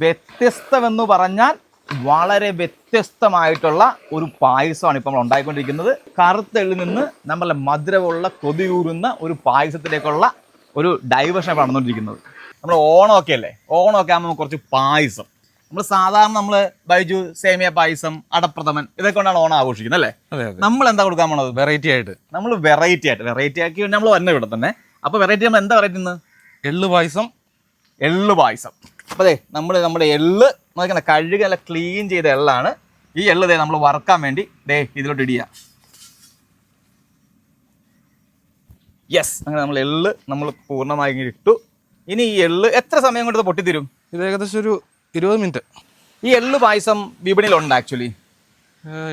വ്യത്യസ്തമെന്ന് പറഞ്ഞാൽ വളരെ വ്യത്യസ്തമായിട്ടുള്ള ഒരു പായസമാണ് ഇപ്പോൾ നമ്മൾ ഉണ്ടായിക്കൊണ്ടിരിക്കുന്നത്. കറുത്തെള്ളിൽ നിന്ന് നമ്മളെ മധുരമുള്ള കൊതിയൂറുന്ന ഒരു പായസത്തിലേക്കുള്ള ഒരു ഡൈവേഷൻ നടന്നുകൊണ്ടിരിക്കുന്നത് നമ്മൾ ഓണമൊക്കെ അല്ലേ? ഓണമൊക്കെ ആകുമ്പോൾ കുറച്ച് പായസം. നമ്മൾ സാധാരണ നമ്മൾ ബൈജു സേമിയ പായസം അടപ്രഥമൻ ഇതൊക്കെ കൊണ്ടാണ് ഓണം ആഘോഷിക്കുന്നത് അല്ലേ? നമ്മൾ എന്താ കൊടുക്കാൻ പോണത്? വെറൈറ്റി ആയിട്ട്. നമ്മൾ വെറൈറ്റി ആയിട്ട്. വെറൈറ്റി ആക്കി നമ്മൾ വന്നത് ഇവിടെ തന്നെ. അപ്പോൾ വെറൈറ്റി നമ്മൾ എന്താ വെറൈറ്റി എള്ളു പായസം. എള്ള് പായസം. അപ്പോൾ അതെ നമ്മൾ നമ്മുടെ എള്ള് നോക്കണ കഴുകി നല്ല ക്ലീൻ ചെയ്ത എള്ളാണ്. ഈ എള്ള് ദേ നമ്മൾ വറക്കാൻ വേണ്ടി ദേ ഇതിലോട്ട് ഇടിയ. യെസ് അങ്ങനെ നമ്മൾ എള്ള് നമ്മൾ പൂർണമായി ഇട്ടു. ഇനി ഈ എള്ള് എത്ര സമയം കൊണ്ട് ഇത് പൊട്ടിത്തരും? ഇത് ഏകദേശം ഒരു ഇരുപത് മിനിറ്റ്. ഈ എള്ള് പായസം വിപണിയിലുണ്ട് ആക്ച്വലി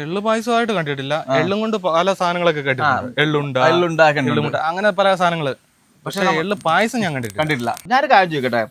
എള്ള് പായസമായിട്ട് കണ്ടിട്ടില്ല. എള്ളും കൊണ്ട് പല സാധനങ്ങളൊക്കെ കേട്ടിട്ടുണ്ട് എള്ളുണ്ട എള്ളുണ്ടാക്കുന്നുണ്ട്. അങ്ങനെ പല സാധനങ്ങൾ. പക്ഷെ എള്ള് പായസം ഞാൻ കണ്ടിട്ടില്ല. കണ്ടിട്ടില്ല ഞാനൊരു കാര്യം ചോദിക്കട്ടെ?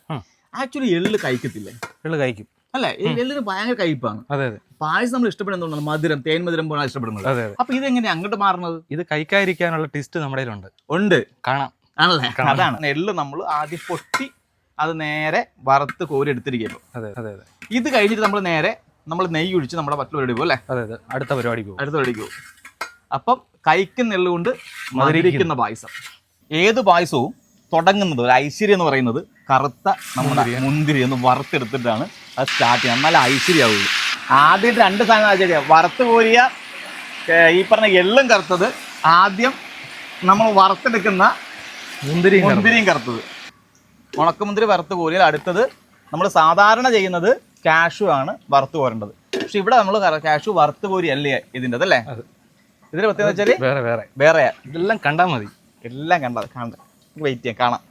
ആക്ച്വലി എള്ള് കഴിക്കത്തില്ലേ? എള്ള് കഴിക്കും. അല്ലെ? എള്ളിന് ഭയങ്കര കഴിപ്പാണ് അതെ അതെ. പായസം നമ്മൾ ഇഷ്ടപ്പെടുന്നതുകൊണ്ടാണ് മധുരം തേൻ മധുരം പോലാണ് ഇഷ്ടപ്പെടുന്നത്. അതെ അപ്പൊ ഇതെങ്ങനെയാ അങ്ങോട്ട് മാറുന്നത്? ഇത് കഴിക്കാതിരിക്കാനുള്ള ടിസ്റ്റ് നമ്മുടെ ഉണ്ട് ഉണ്ട്. കാണാം. ആണല്ലേ? അതാണ്. എള്ള് നമ്മൾ ആദ്യം പൊട്ടി അത് നേരെ വറുത്ത് കോരി എടുത്തിരിക്കുന്നു. അതെ അതെ അതെ. ഇത് കഴിഞ്ഞിട്ട് നമ്മൾ നേരെ നമ്മൾ നെയ്യ് ഒഴിച്ച് നമ്മുടെ മറ്റു പരിപാടി പോകും അല്ലേ? അതെ അതെ. അടുത്ത പരിപാടിക്ക് പോകും. അടുത്ത പരിപാടിക്ക് പോകും. അപ്പം കഴിക്കുന്ന എള്ളുകൊണ്ട് മധുരിക്കുന്ന പായസം. ഏത് പായസവും തുടങ്ങുന്നത് ഒരു ഐശ്വര്യം എന്ന് പറയുന്നത് കറുത്ത നമ്മുടെ മുന്തിരി ഒന്ന് വറുത്തെടുത്തിട്ടാണ് അത് സ്റ്റാർട്ട് ചെയ്യുന്നത്. നല്ല ഐശ്വര്യമാവുള്ളൂ. ആദ്യം രണ്ട് സാധനം ആശ്ചര്യം വറുത്ത് കോരിയ ഈ പറഞ്ഞ എള്ളും കറുത്തത്. ആദ്യം നമ്മൾ വറുത്തെടുക്കുന്ന മുന്തിരി മുന്തിരിയും കറുത്തത്. ഉണക്കമുന്തിരി വറുത്ത് കോരിയാൽ അടുത്തത് നമ്മൾ സാധാരണ ചെയ്യുന്നത് കാഷു ആണ് വറുത്ത് കോരേണ്ടത്. പക്ഷെ ഇവിടെ നമ്മൾ കാഷു വറുത്ത് കോരി അല്ലേ? ഇതിന്റെ അതല്ലേ ഇതിന്റെ പ്രത്യേകത വെച്ചാൽ വേറെ വേറെ. വേറെ. ഇതെല്ലാം കണ്ടാൽ മതി. എല്ലാം കണ്ടത് കാണണ്ട വെയിറ്റ് ചെയ്യാം. കാണാം.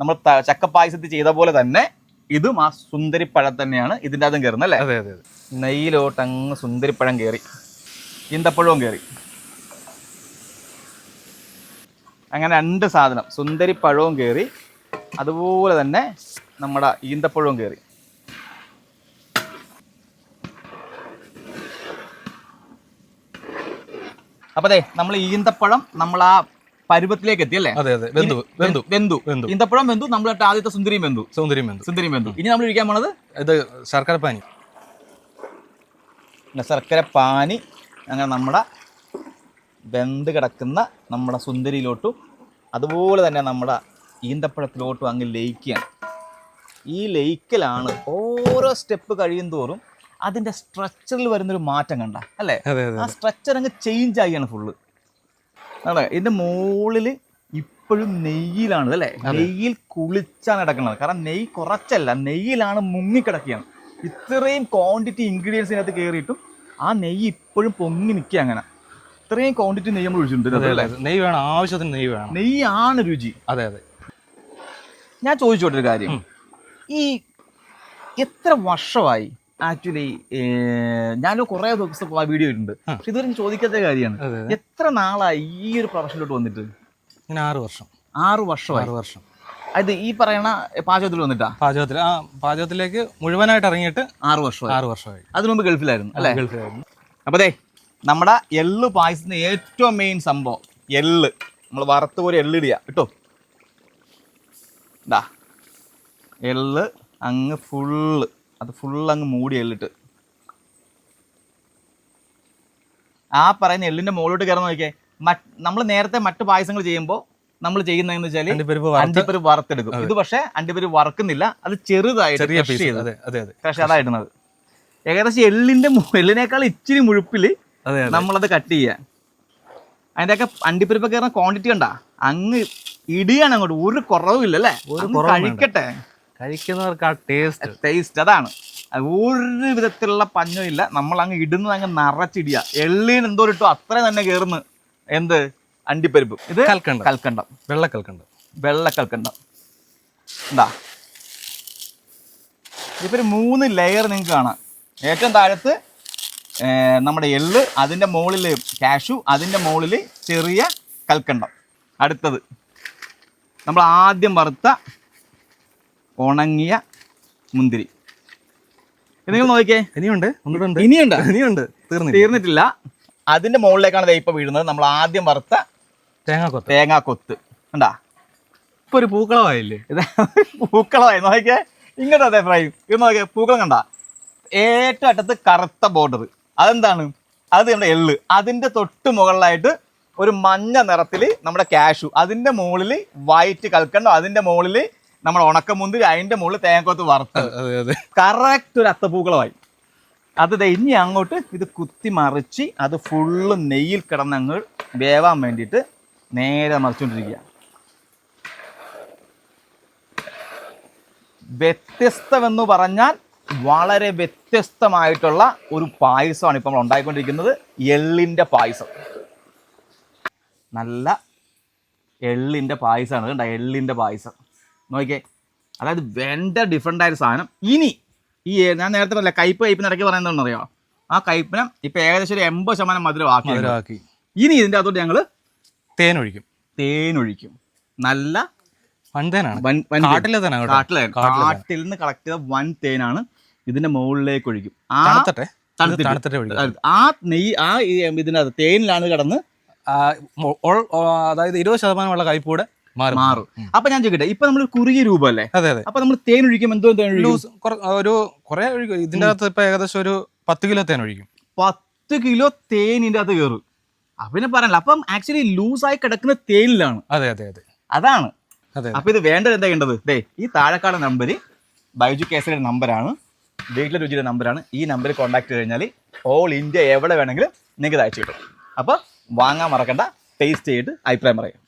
നമ്മൾ ചക്കപ്പായസത്തിൽ ചെയ്ത പോലെ തന്നെ ഇതും ആ സുന്ദരിപ്പഴം തന്നെയാണ് ഇതിന്റെ അതും കയറുന്നത് അല്ലേ? അതെ അതെ അതെ. നെയ്യിലോട്ട് അങ്ങ് സുന്ദരിപ്പഴം കയറി. ഈന്തപ്പഴവും കയറി. അങ്ങനെ രണ്ട് സാധനം സുന്ദരിപ്പഴവും കയറി അതുപോലെ തന്നെ നമ്മുടെ ഈന്തപ്പഴവും കയറി. അപ്പൊ അതെ നമ്മൾ ഈന്തപ്പഴം നമ്മൾ ആ പരുവത്തിലേക്ക് എത്തി അല്ലേ അതെ അതെ വെന്തു വെന്തു വെന്തു വെന്തു. ഈന്തപ്പഴം വെന്തു നമ്മൾ ആദ്യത്തെ സുന്ദരിയും വെന്തു സുന്ദരിയും വെന്തു സുന്ദരിയും വെന്തു ഇനി നമ്മൾ ഇരിക്കാൻ പോണത്? ഇത് ശർക്കര പാനി. പിന്നെ ശർക്കര പാനി അങ്ങനെ നമ്മുടെ വെന്ത് കിടക്കുന്ന നമ്മുടെ സുന്ദരിയിലോട്ടും അതുപോലെ തന്നെ നമ്മുടെ ഈന്തപ്പഴത്തിലോട്ടും അങ്ങ് ലയിക്കുകയാണ്. ഈ ലയിക്കലാണ് ഓരോ സ്റ്റെപ്പ് കഴിയും തോറും അതിന്റെ സ്ട്രക്ചറിൽ വരുന്നൊരു മാറ്റം കണ്ട അല്ലേ? ആ സ്ട്രക്ചർ അങ്ങ് ചേഞ്ച് ആയിയാണ് ഫുള്ള് അതെ ഇതിന്റെ മുകളിൽ ഇപ്പോഴും നെയ്യിലാണ് അല്ലേ നെയ്യിൽ കുളിച്ചാണ് കിടക്കുന്നത്. കാരണം നെയ്യ് കുറച്ചല്ല നെയ്യിലാണ് മുങ്ങിക്കിടക്കുകയാണ്. ഇത്രയും ക്വാണ്ടിറ്റി ഇൻഗ്രീഡിയൻസ് ഇതിനകത്ത് കയറിയിട്ടും ആ നെയ്യ് ഇപ്പോഴും പൊങ്ങി നിൽക്കുക അങ്ങനെ. ഇത്രയും ക്വാണ്ടിറ്റി നെയ്യ് നമ്മൾ ഒഴിച്ചിട്ടുണ്ട് നെയ്യ് വേണം ആവശ്യത്തിന് നെയ്യ് വേണം. നെയ്യാണ് രുചി. അതെ അതെ. ഞാൻ ചോദിച്ചോട്ടൊരു കാര്യം. ഈ എത്ര വർഷമായി ആക്ച്വലി ഞാൻ കുറെ ദിവസം വീഡിയോ ഇട്ടുണ്ട് പക്ഷെ ഇതുവരെ ചോദിക്കാത്ത കാര്യമാണ്. എത്ര നാളായി ഈ ഒരു പ്രൊഫഷനിലോട്ട് വന്നിട്ട്? ഞാൻ ആറ് വർഷം. ആറ് വർഷം ആറ് വർഷം. അത് ഈ പറയണ പാചകത്തിൽ വന്നിട്ടാ? പാചകത്തിൽ ആ പാചകത്തിലേക്ക് മുഴുവനായിട്ട് ഇറങ്ങിയിട്ട് ആറ് വർഷം ആറ് വർഷമായി. അതിനു മുമ്പ് ഗൾഫിലായിരുന്നു അല്ലേ? ഗൾഫിലായിരുന്നു. അപ്പൊ അതെ നമ്മുടെ എള്ള് പായസത്തിന് ഏറ്റവും മെയിൻ സംഭവം എള്ള്. നമ്മൾ വറുത്ത് പോലെ എള്ള് ഇടുക കേട്ടോ? ഇതാ എള്ള് അങ്ങ് ഫുള്ള് അത് ഫുൾ അങ്ങ് മൂടി എള്ളിട്ട്. ആ പറയുന്ന എള്ളിന്റെ മുകളിലോട്ട് കയറുന്ന നോക്കിയേ. നമ്മൾ നേരത്തെ മറ്റു പായസങ്ങൾ ചെയ്യുമ്പോൾ നമ്മൾ ചെയ്യുന്നതെന്ന് വെച്ചാൽ അണ്ടിപ്പരിപ്പ് വറുത്ത് വറുത്തെടുക്കും. ഇത് പക്ഷേ അണ്ടിപ്പരിപ്പ് വറക്കുന്നില്ല അത് ചെറുതായിട്ട് പക്ഷെ ഏകദേശം എള്ളിന്റെ എള്ളിനേക്കാൾ ഇച്ചിരി അതെ നമ്മളത് കട്ട് ചെയ്യുക അതിന്റെയൊക്കെ അണ്ടിപ്പരിപ്പ് കയറുന്ന ക്വാണ്ടിറ്റി കണ്ടാ? അങ്ങ് ഇടിയാണ് അങ്ങോട്ട്. ഒരു കുറവുമില്ല അല്ലേ ഒരു കുറവും ഇല്ലല്ലേ കഴിക്കട്ടെ. കഴിക്കുന്നവർക്ക് ആ ടേസ്റ്റ് ടേസ്റ്റ് അതാണ്. അത് ഒരു വിധത്തിലുള്ള പഞ്ഞും ഇല്ല. നമ്മൾ അങ്ങ് ഇടുന്നത് അങ്ങ് നിറച്ചിടിയ. എള്ളിന് എന്തോ ഇട്ടു അത്ര തന്നെ കയറുന്നു എന്ത്? അണ്ടിപ്പരിപ്പ്. ഇത് കൽക്കണ്ട. കൽക്കണ്ടം. വെള്ള കൽക്കണ്ടം വെള്ള കൽക്കണ്ടം എന്താ ഇപ്പൊ ഒരു മൂന്ന് ലെയർ നിങ്ങൾക്ക് കാണാം. ഏറ്റവും താഴത്ത് നമ്മുടെ എള്ള് അതിന്റെ മുകളിൽ കാഷു അതിന്റെ മുകളിൽ ചെറിയ കൽക്കണ്ടം. അടുത്തത്. നമ്മൾ ആദ്യം വറുത്ത ഉണങ്ങിയ മുന്തിരി. നിങ്ങൾ നോക്കിയേ ഇനിയുണ്ട് ഒന്നുകൂടെ ഇനിയുണ്ട്? ഇനിയുണ്ട്. തീർന്നിട്ടില്ല. അതിന്റെ മുകളിലേക്കാണ് ഇപ്പൊ വീഴുന്നത്. നമ്മൾ ആദ്യം വറുത്ത തേങ്ങാക്കൊത്ത് തേങ്ങാക്കൊത്ത് കൊത്ത്. കണ്ടാ? ഇപ്പൊ ഒരു പൂക്കളമായില്ലേ? പൂക്കളമായി. നോക്കിയേ ഇങ്ങോട്ട് അതെ ഫ്രൈ ഇത് നോക്കിയ പൂക്കളം കണ്ട? ഏറ്റവും അറ്റത്ത് കറുത്ത ബോർഡർ അതെന്താണ്? അത് നമ്മുടെ എള്ള് അതിന്റെ തൊട്ട് മുകളിലായിട്ട് ഒരു മഞ്ഞ നിറത്തിൽ നമ്മുടെ കാഷു അതിന്റെ മുകളിൽ വൈറ്റ് കൽക്കണ്ടോ. അതിന്റെ മുകളിൽ നമ്മുടെ ഉണക്കമുന്തിരി അതിന്റെ മുകളിൽ തേങ്ങക്കോത്ത് വറുത്തത് അതെ കറക്റ്റ് ഒരു അത്തപ്പൂക്കളമായി. അത് ഇനി അങ്ങോട്ട് ഇത് കുത്തി മറിച്ച് അത് ഫുള്ള് നെയ്യിൽ കിടന്നങ്ങ് വേവാൻ വേണ്ടിയിട്ട് നേരെ മറിച്ചുകൊണ്ടിരിക്കുക വ്യത്യസ്തമെന്ന് പറഞ്ഞാൽ വളരെ വ്യത്യസ്തമായിട്ടുള്ള ഒരു പായസമാണ് ഇപ്പോൾ നമ്മൾ ഉണ്ടായിക്കൊണ്ടിരിക്കുന്നത്. എള്ളിന്റെ പായസം. നല്ല എള്ളിന്റെ പായസമാണ്. കണ്ട? എള്ളിന്റെ പായസം. നോക്കിയേ. അതായത് വേണ്ട ഡിഫറെന്റ് ആയൊരു സാധനം. ഇനി ഈ ഞാൻ നേരത്തെ പറഞ്ഞില്ല കയ്പ് കയ്പിന് ഇടയ്ക്ക് പറയുന്നതെന്ന് അറിയോ ആ കയ്പിനം ഇപ്പം ഏകദേശം ഒരു എൺപത് ശതമാനം മധുരം ആക്കി മധുരമാക്കി. ഇനി ഇതിന്റെ അകത്തോട്ട് ഞങ്ങൾ തേനൊഴിക്കും. തേനൊഴിക്കും. നല്ല വൻതേനാണ്. കാട്ടിലെ കാട്ടിൽ നിന്ന് കളക്ട് ചെയ്ത വൻ തേനാണ് ഇതിന്റെ മുകളിലേക്ക് ഒഴിക്കും. ആ ആ നെയ്യ് ആ ഇതിനകത്ത് തേനിലാണ് കിടന്ന് അതായത് ഇരുപത് ശതമാനമുള്ള ഉള്ള കൂടെ മാറും. അപ്പൊ ഞാൻ ചോദിക്കട്ടെ ഇപ്പൊ നമ്മൾ കുറുകിയ രൂപമല്ലേ അതെ അതെ. അപ്പൊ നമ്മൾ തേൻ ഒഴിക്കും എന്തോ തേൻ ഒഴിക്കും? ഒരു കുറെ ഒഴിക്കും. ഇതിന്റെ അകത്ത് ഇപ്പൊ ഏകദേശം ഒരു പത്ത് കിലോ തേൻ ഒഴിക്കും. പത്ത് കിലോ തേനിന്റെ അകത്ത് കയറും അപ്പൊ പിന്നെ പറയല്ല അപ്പം ആക്ച്വലി ലൂസ് ആയി കിടക്കുന്ന തേനിലാണ്. അതെ അതെ അതെ. അതാണ്. അതെ അപ്പൊ ഇത് വേണ്ടത് എന്താ ചെയ്യേണ്ടത്? ദേ ഈ താഴെക്കാട് നമ്പർ ബൈജു കേസരിയുടെ നമ്പറാണ് വീട്ടിലെ രുചിയുടെ നമ്പറാണ് ഈ നമ്പറിൽ കോൺടാക്ട് ചെയ്ത് കഴിഞ്ഞാൽ ഓൾ ഇന്ത്യ എവിടെ വേണമെങ്കിലും നിങ്ങൾക്ക് ഇത് അയച്ചു കിട്ടും. അപ്പോൾ വാങ്ങാൻ മറക്കണ്ട ടേസ്റ്റ് ചെയ്തിട്ട് അഭിപ്രായം പറയും.